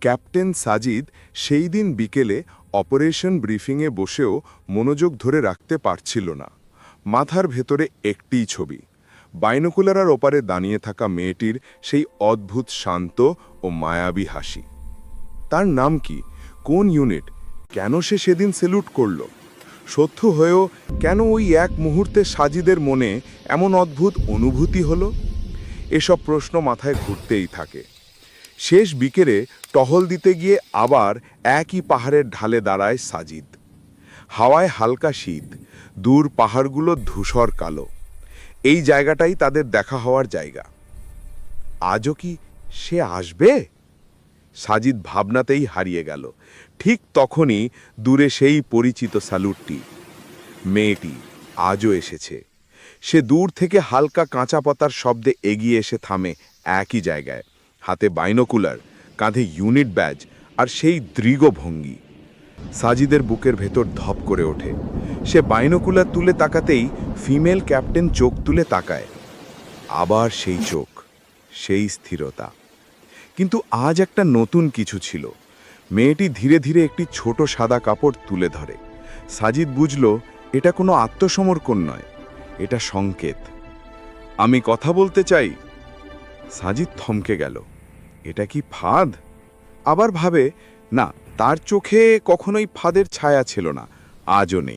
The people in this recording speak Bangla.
ক্যাপ্টেন সাজিদ সেই দিন বিকেলে অপারেশন ব্রিফিংয়ে বসেও মনোযোগ ধরে রাখতে পারছিল না। মাথার ভেতরে একটিই ছবি। বাইনোকুলারার ওপারে দাঁড়িয়ে থাকা মেয়েটির সেই অদ্ভুত শান্ত ও মায়াবী হাসি। তার নাম কি? কোন ইউনিট? কেন সে সেদিন সেলুট করল? সত্য হয়েও কেন ওই এক মুহূর্তে সাজিদের মনে এমন অদ্ভুত অনুভূতি হলো? এসব প্রশ্ন মাথায় ঘুরতেই থাকে। শেষ বিকেলে টহল দিতে গিয়ে আবার একই পাহাড়ের ঢালে দাঁড়ায় সাজিদ। হাওয়ায় হালকা শীত, দূর পাহাড়গুলো ধূসর কালো। এই জায়গাটাই তাদের দেখা হওয়ার জায়গা। আজও কি সে আসবে? সাজিদ ভাবনাতেই হারিয়ে গেল। ঠিক তখনই দূরে সেই পরিচিত স্যালুটটি। মেয়েটি আজও এসেছে। সে দূর থেকে হালকা কাঁচা পাতার শব্দে এগিয়ে এসে থামে একই জায়গায়। হাতে বাইনোকুলার, কাঁধে ইউনিট ব্যাজ আর সেই দৃঢ় ভঙ্গি সাজিদের বুকের ভেতর ধপ করে ওঠে। সে বাইনোকুলার তুলে তাকাতেই ফিমেল ক্যাপ্টেন চোখ তুলে তাকায়। আবার সেই চোখ, সেই স্থিরতা। কিন্তু আজ একটা নতুন কিছু ছিল। মেয়েটি ধীরে ধীরে একটি ছোট সাদা কাপড় তুলে ধরে। সাজিদ বুঝল, এটা কোনো আত্মসমর্পণ নয়, এটা সংকেত। আমি কথা বলতে চাই সাজিদ থমকে গেল। এটা কি ফাঁদ? আবার ভাবে, না, তার চোখে কখনোই ফাঁদের ছায়া ছিল না, আজও নেই।